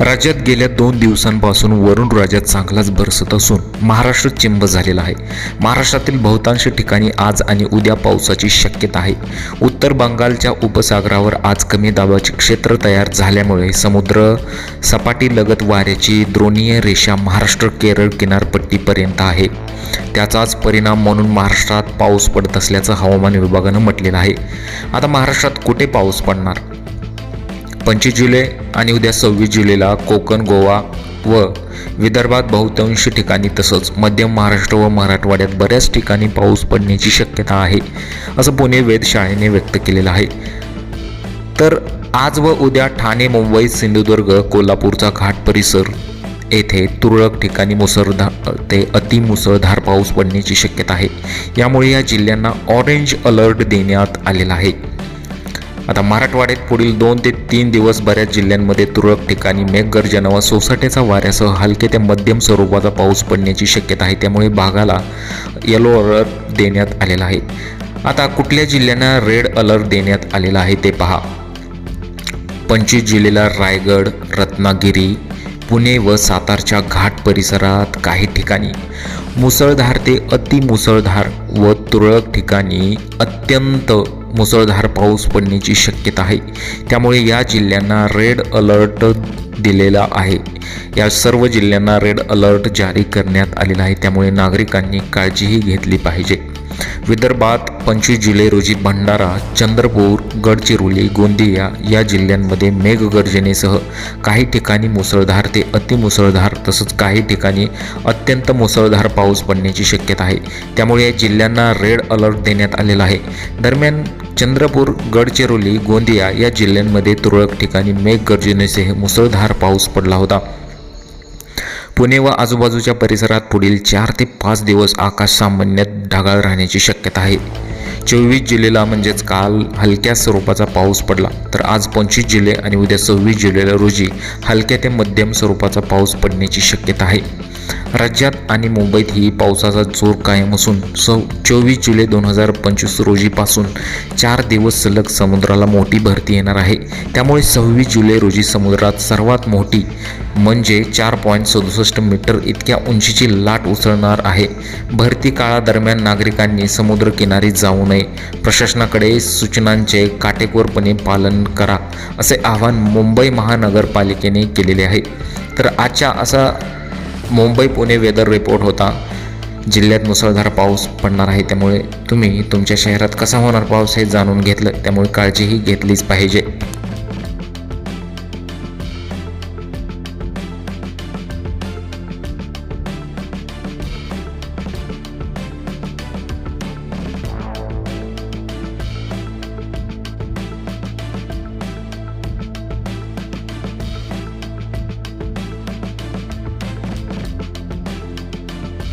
राज्यात गेल्या दोन दिवसांपासून वरुण राजा चांगलाच बरसत असून महाराष्ट्र चिंब झालेला आहे. महाराष्ट्रातील बहुतांश ठिकाणी आज आणि उद्या पावसाची शक्यता आहे. उत्तर बंगालच्या उपसागरावर आज कमी दाबाचे क्षेत्र तयार झाल्यामुळे समुद्र सपाटीलगत वाऱ्याची द्रोणीय रेषा महाराष्ट्र केरळ किनारपट्टीपर्यंत आहे. त्याचाच परिणाम म्हणून महाराष्ट्रात पाऊस पडत असल्याचं हवामान विभागानं म्हटलेलं आहे. आता महाराष्ट्रात कुठे पाऊस पडणार? पंचवीस जुलै आणि उद्या सव्वीस जुलैला कोकण गोवा व विदर्भात बहुतांश ठिकाणी तसंच मध्य महाराष्ट्र व मराठवाड्यात बऱ्याच ठिकाणी पाऊस पडण्याची शक्यता आहे असं पुणे वेधशाळेने व्यक्त केलेलं आहे. तर आज व उद्या ठाणे मुंबई सिंधुदुर्ग कोल्हापूरचा घाट परिसर येथे तुरळक ठिकाणी मुसळधार ते अतिमुसळधार पाऊस पडण्याची शक्यता आहे. यामुळे या जिल्ह्यांना ऑरेंज अलर्ट देण्यात आलेला आहे. आता मराठवाड्यात पुढील दोन ते तीन दिवस बऱ्याच जिल्ह्यांमध्ये तुरळक ठिकाणी मेघगर्जना व सोसाट्याचा वाऱ्यासह हलके ते मध्यम स्वरूपाचा पाऊस पडण्याची शक्यता आहे. त्यामुळे भागाला येलो अलर्ट देण्यात आलेला आहे. आता कुठल्या जिल्ह्यांना रेड अलर्ट देण्यात आलेला आहे ते पहा. पंचवीस जिल्ह्याला रायगड रत्नागिरी पुणे व सातारच्या घाट परिसरात काही ठिकाणी मुसळधार ते अतिमुसळधार व तुरळक ठिकाणी अत्यंत मुसळधार पाऊस पडण्याची शक्यता आहे. त्यामुळे या जिल्ह्यांना रेड अलर्ट दिलेला आहे. या सर्व जिल्ह्यांना रेड अलर्ट जारी करण्यात आलेला आहे. त्यामुळे नागरिकांनी काळजीही घेतली पाहिजे. विदर्भात पंचवीस जुलै रोजी भंडारा चंद्रपूर गडचिरोली गोंदिया या जिल्ह्यांमध्ये मेघगर्जनेसह काही ठिकाणी मुसळधार ते अतिमुसळधार तसंच काही ठिकाणी अत्यंत मुसळधार पाऊस पडण्याची शक्यता आहे. त्यामुळे या जिल्ह्यांना रेड अलर्ट देण्यात आलेला आहे. दरम्यान चंद्रपूर गडचिरोली गोंदिया या जिल्ह्यांमध्ये तुरळक ठिकाणी मेघगर्जनेसह मुसळधार पाऊस पडला होता. पुणे व आजूबाजूच्या परिसरात पुढील चार ते पाच दिवस आकाश सामान्यतः ढगाळ राहण्याची शक्यता आहे. चोवीस जुलैला म्हणजेच काल हलक्या स्वरूपाचा पाऊस पडला तर आज पंचवीस जुलै आणि उद्या सव्वीस जुलैला रोजी हलक्या ते मध्यम स्वरूपाचा पाऊस पडण्याची शक्यता आहे. राज्यात आणि मुंबईत ही पावसाचा जोर कायम असून सौ चोवीस जुलै दोन हजार पंचवीस रोजीपासून चार दिवस सलग समुद्राला मोठी भरती येणार आहे. त्यामुळे सव्वीस जुलै रोजी समुद्रात सर्वात मोठी म्हणजे चार पॉईंट सदुसष्ट मीटर इतक्या उंचीची लाट उसळणार आहे. भरती काळादरम्यान नागरिकांनी समुद्रकिनारी जाऊ नये. प्रशासनाकडे सूचनांचे काटेकोरपणे पालन करा असे आवाहन मुंबई महानगरपालिकेने केलेले आहे. तर आजच्या असा मुंबई पुणे वेदर रिपोर्ट होता. जिल्ह्यात मुसळधार पाऊस पडणार आहे त्यामुळे तुम्ही तुमच्या शहरात कसा होणार पाऊस हे जाणून घेतलं. त्यामुळे काळजीही घेतलीच पाहिजे.